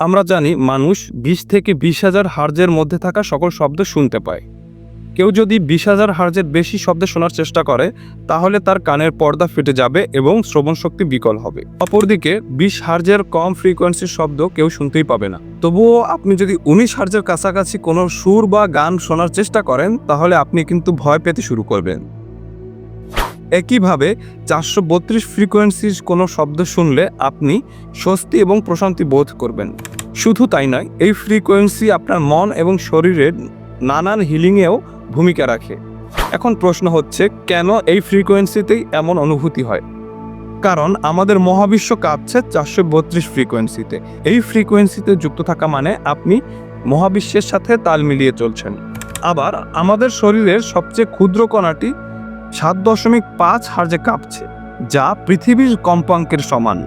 আমরা জানি মানুষ বিশ থেকে বিশ হাজার হার্জের মধ্যে থাকা সকল শব্দ শুনতে পায়। কেউ যদি বিশ হাজার হার্জের বেশি শব্দ শোনার চেষ্টা করে, তাহলে তার কানের পর্দা ফেটে যাবে এবং শ্রবণ শক্তি বিকল হবে। অপরদিকে, বিশ হার্জের কম ফ্রিকোয়েন্সির শব্দ কেউ শুনতেই পাবে না। তবুও আপনি যদি উনিশ হার্জের কাছাকাছি কোনো সুর বা গান শোনার চেষ্টা করেন, তাহলে আপনি কিন্তু ভয় পেতে শুরু করবেন। একইভাবে চারশো বত্রিশ ফ্রিকোয়েন্সির কোনো শব্দ শুনলে আপনি স্বস্তি এবং প্রশান্তি বোধ করবেন। শুধু তাই নয়, এই ফ্রিকোয়েন্সি আপনার মন এবং শরীরের নানান হিলিংয়েও ভূমিকা রাখে। এখন প্রশ্ন হচ্ছে, কেন এই ফ্রিকোয়েন্সিতেই এমন অনুভূতি হয়? কারণ আমাদের মহাবিশ্ব কাঁপছে চারশো বত্রিশ ফ্রিকোয়েন্সিতে। এই ফ্রিকোয়েন্সিতে যুক্ত থাকা মানে আপনি মহাবিশ্বের সাথে তাল মিলিয়ে চলছেন। আবার আমাদের শরীরের সবচেয়ে ক্ষুদ্র কণাটি সাত দশমিক পাঁচ হার্জে কাঁপছে যা পৃথিবীর কম্পাঙ্কের সমান।